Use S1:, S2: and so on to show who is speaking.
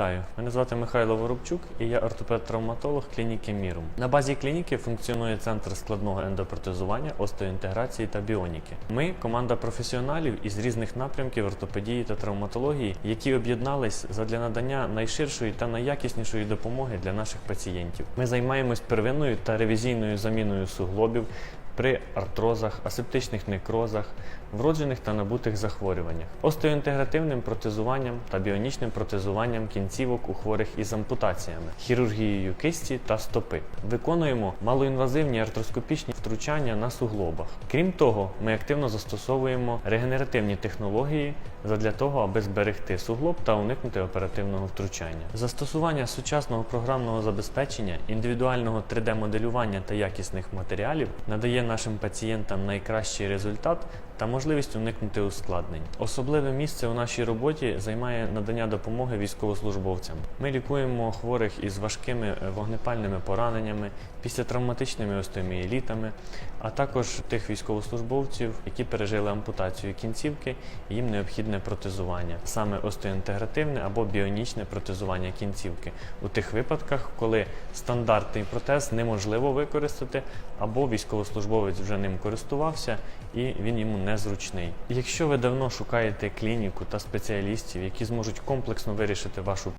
S1: Вітаю! Мене звати Михайло Воробчук і я ортопед-травматолог клініки Мірум. На базі клініки функціонує центр складного ендопротезування, остеоінтеграції та біоніки. Ми команда професіоналів із різних напрямків ортопедії та травматології, які об'єднались задля надання найширшої та найякіснішої допомоги для наших пацієнтів. Ми займаємось первинною та ревізійною заміною суглобів при артрозах, асептичних некрозах, вроджених та набутих захворюваннях, остеоінтегративним протезуванням та біонічним протезуванням кінцівок у хворих із ампутаціями, хірургією кисті та стопи. Виконуємо малоінвазивні артроскопічні втручання на суглобах. Крім того, ми активно застосовуємо регенеративні технології задля того, аби зберегти суглоб та уникнути оперативного втручання. Застосування сучасного програмного забезпечення, індивідуального 3D-моделювання та якісних матеріалів надає нашим пацієнтам найкращий результат та можливість уникнути ускладнень. Особливе місце у нашій роботі займає надання допомоги військовослужбовцям. Ми лікуємо хворих із важкими е, вогнепальними пораненнями, післятравматичними остеомієлітами, а також тих військовослужбовців, які пережили ампутацію кінцівки, їм необхідне протезування, саме остеоінтегративне або біонічне протезування кінцівки у тих випадках, коли стандартний протез неможливо використати, або військовослужбовець вже ним користувався і він йому незручний. Якщо ви давно шукаєте клініку та спеціалістів, які зможуть комплексно вирішити вашу